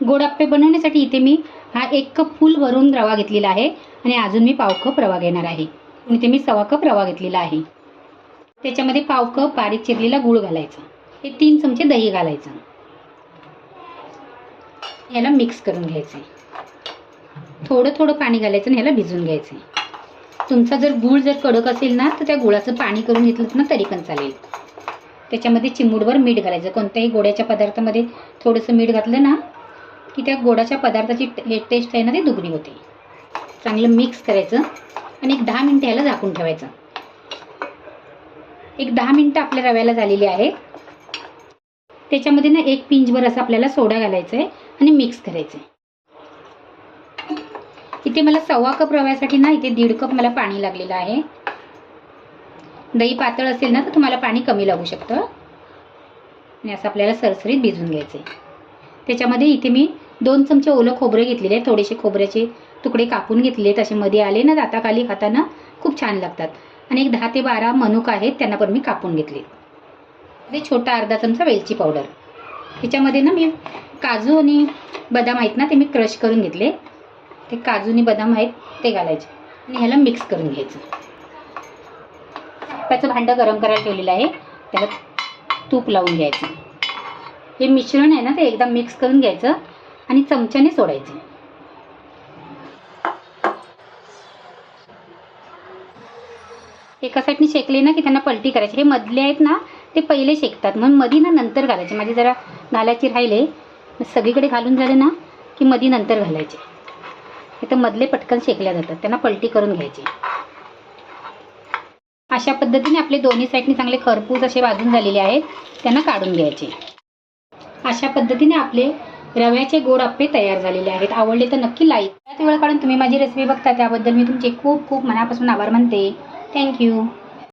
गोड आप्पे बनवण्यासाठी इथे मी हा एक कप फुल भरून रवा घेतलेला आहे आणि अजून मी पाव कप रवा घेणार आहे. इथे मी सवा कप रवा घेतलेला आहे. त्याच्यामध्ये पाव कप बारीक चिरलेला गूळ घालायचा. हे तीन चमचे दही घालायचं. याला मिक्स करून घ्यायचं थोडं थोडं पाणी घालायचं आणि ह्याला भिजून घ्यायचं तुमचा जर गूळ जर कडक असेल ना तर त्या गुळाचं पाणी करून घेतलं ना तरी पण चालेल. त्याच्यामध्ये चिमूडभर मीठ घालायचं. कोणत्याही गोड्याच्या पदार्थामध्ये थोडंसं मीठ घातलं ना की त्या गोडाच्या पदार्थाची टेस्ट आहे ना ती दुगणी होते. चांगलं मिक्स करायचं आणि एक दहा मिनटं ह्याला झाकून ठेवायचं. एक दहा मिनटं आपल्या रव्याला झालेली आहे. त्याच्यामध्ये ना एक पिंचभर असं आपल्याला सोडा घालायचा आहे आणि मिक्स करायचं आहे इथे मला सव्वा कप रव्यासाठी ना इथे दीड कप मला पाणी लागलेलं आहे. दही पातळ असेल ना तर तुम्हाला पाणी कमी लागू शकतं. आणि असं आपल्याला सरसरीत भिजून घ्यायचं आहे त्याच्यामध्ये इथे मी दोन चमचे ओलं खोबरे घेतलेले थोडेसे खोबऱ्याचे तुकडे कापून घेतले तसे मध्ये आले ना दाताखाली खाताना खूप छान लागतात. आणि एक दहा ते बारा मनुका आहेत त्यांना पण मी कापून घेतले. ते छोटा अर्धा चमचा वेलची पावडर. ह्याच्यामध्ये ना मी काजू आणि बदाम आहेत ना ते मी क्रश करून घेतले. ते काजू आणि बदाम आहेत ते घालायचे. आणि ह्याला मिक्स करून घ्यायचं. त्याचं भांडं गरम करायला ठेवलेलं आहे. त्याला तूप लावून घ्यायचं. हे मिश्रण आहे ना ते एकदा मिक्स करून घ्यायचं. आणि चमच्याने सोडायचे. एका साईडने शेकले ना की त्यांना पलटी करायची. हे मधले आहेत ना ते पहिले शेकतात. म्हणून मधी ना नंतर घालायचे. माझे जरा घालायचे राहिले. सगळीकडे घालून झाले ना की मधी नंतर घालायचे. हे तर मधले पटकन शेकल्या जातात. त्यांना पलटी करून घ्यायची. अशा पद्धतीने आपले दोन्ही साईडने चांगले खरपूस असे भाजून झालेले आहेत. त्यांना काढून घ्यायचे. अशा पद्धतीने आपले रव्याचे गोड आप्पे तयार झालेले आहेत. आवडले तर नक्की लाईक त्यात वेळ काढून तुम्ही माझी रेसिपी बघता त्याबद्दल मी तुमचे खूप खूप मनापासून आभार मानते. थँक्यू